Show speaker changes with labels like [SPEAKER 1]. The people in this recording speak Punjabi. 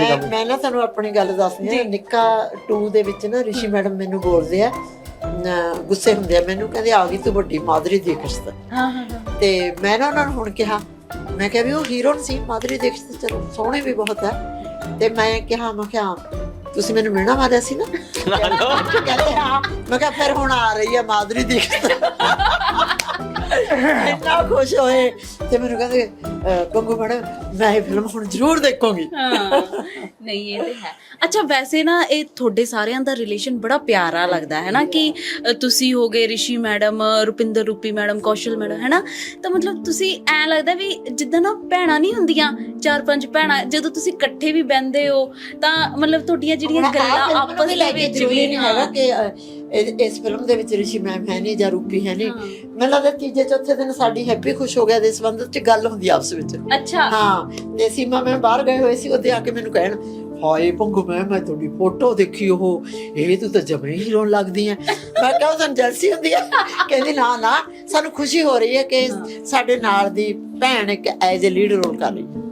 [SPEAKER 1] ਸੀ
[SPEAKER 2] ਮੈਂ ਮੈਂ ਨਾ ਤੁਹਾਨੂੰ ਆਪਣੀ ਗੱਲ ਦੱਸਦੀ ਹਾਂ ਨਿੱਕਾ 2 ਦੇ ਵਿੱਚ ਨਾ ਰਿਸ਼ੀ ਮੈਡਮ ਮੈਨੂੰ ਬੋਲਦੇ ਆ ਅਹ ਗੁੱਸੇ ਹੁੰਦੇ ਆ ਮੈਨੂੰ ਕਹਿੰਦੇ ਆ ਗਈ ਤੂੰ ਵੱਡੀ ਮਾਦਰੀ ਦੀਕਸ਼ਤ
[SPEAKER 3] ਹਾਂ ਹਾਂ ਹਾਂ।
[SPEAKER 2] ਤੇ ਮੈਂ ਨਾ ਉਹਨਾਂ ਨੂੰ ਹੁਣ ਕਿਹਾ ਮੈਂ ਕਿਹਾ ਵੀ ਉਹ ਹੀਰੋ ਸੀ ਮਾਦਰੀ ਦੀਕਸ਼ਤ ਚਲੋ ਸੋਹਣੇ ਵੀ ਬਹੁਤ ਹੈ ਤੇ ਮੈਂ ਕਿਹਾ ਮੈਂ ਕਿਹਾ ਤੁਸੀਂ ਮੈਨੂੰ ਮਿਲਣਾ ਵਾਲਿਆ ਸੀ ਨਾ? ਕਹਿੰਦੇ ਹਾਂ। ਮੈਂ ਕਿਹਾ ਫਿਰ ਹੁਣ ਆ ਰਹੀ ਹੈ ਮਾਦਰੀ ਦੀਕਸ਼ਤ ਇੰਨਾ ਖੁਸ਼ ਹੋਏ ਤੇ ਮੈਨੂੰ ਕਹਿੰਦੇ ਅਹ, ਮੈਡਮ ਮੈਂ ਇਹ ਫਿਲਮ ਹੁਣ ਜ਼ਰੂਰ ਦੇਖੂੰਗੀ।
[SPEAKER 3] ਹਾਂ ਨਹੀਂ ਇਹ ਤੇ ਹੈ। ਅੱਛਾ ਵੈਸੇ ਨਾ ਇਹ ਤੁਹਾਡੇ ਸਾਰਿਆਂ ਦਾ ਰਿਲੇਸ਼ਨ ਬੜਾ ਪਿਆਰਾ ਲੱਗਦਾ ਹੈ ਨਾ ਕਿ ਅ, ਤੁਸੀਂ ਹੋਗੇ Rishi madam Rupinder Rupi madam Kaushal madam ਹੈ ਨਾ? ਤਾਂ ਮਤਲਬ ਤੁਸੀਂ ਐ ਲੱਗਦਾ ਵੀ ਜਿੱਦਾਂ ਨਾ ਭੈਣਾਂ ਨਹੀਂ ਹੁੰਦੀਆਂ ਚਾਰ ਪੰਜ ਭੈਣਾਂ ਜਦੋਂ ਤੁਸੀਂ ਇਕੱਠੇ ਵੀ ਬਹਿੰਦੇ ਹੋ ਤਾਂ ਮਤਲਬ ਤੁਹਾਡੀਆਂ ਜਿਹੜੀਆਂ ਗੱਲਾਂ ਆਪਸ ਦੇ ਵਿੱਚ ਵੀ
[SPEAKER 2] ਨਹੀਂ ਹੈਗਾ ਕਿ ਇਸ ਫਿਲਮ ਦੇ ਵਿੱਚ ਰਿਸ਼ੀ ਮੈਮ ਹੈ ਨਹੀਂ ਜਾਂ ਰੂਪੀ ਹੈ ਨਹੀਂ। ਮੈਨੂੰ ਲੱਗਦਾ ਤੀਜੇ ਚੌਥੇ ਦਿਨ ਸਾਡੀ ਹੈਪੀ ਖੁਸ਼ ਹੋ ਗਿਆ ਦੇ ਸੰਬੰਧ ਚ ਗੱਲ ਹੁੰਦੀ ਆਪਸ ਵਿੱਚ।
[SPEAKER 3] ਅੱਛਾ।
[SPEAKER 2] ਹਾਂ ਤੇ ਸੀਮਾ ਮੈਂ ਬਾਹਰ ਗਏ ਹੋਏ ਸੀ ਉਹਦੇ ਆ ਕੇ ਮੈਨੂੰ ਕਹਿਣ ਹਾਏ ਪੰਗੂ ਮੈਂ ਮੈਂ ਤੁਹਾਡੀ ਫੋਟੋ ਦੇਖੀ ਉਹ ਇਹ ਤੂੰ ਤਾਂ ਜਮੇ ਹੀ ਰੋਣ ਲੱਗਦੀ ਐ। ਮੈਂ ਕਿਹਾ ਸਾਨੂੰ ਜਲਸੀ ਹੁੰਦੀ ਐ। ਕਹਿੰਦੀ ਨਾ ਨਾ ਸਾਨੂੰ ਖੁਸ਼ੀ ਹੋ ਰਹੀ ਹੈ ਕਿ ਸਾਡੇ ਨਾਲ ਦੀ ਭੈਣ ਇੱਕ ਐਜ਼ ਅ ਲੀਡ ਰੋਲ ਕਰ ਰਹੀ ਹੈ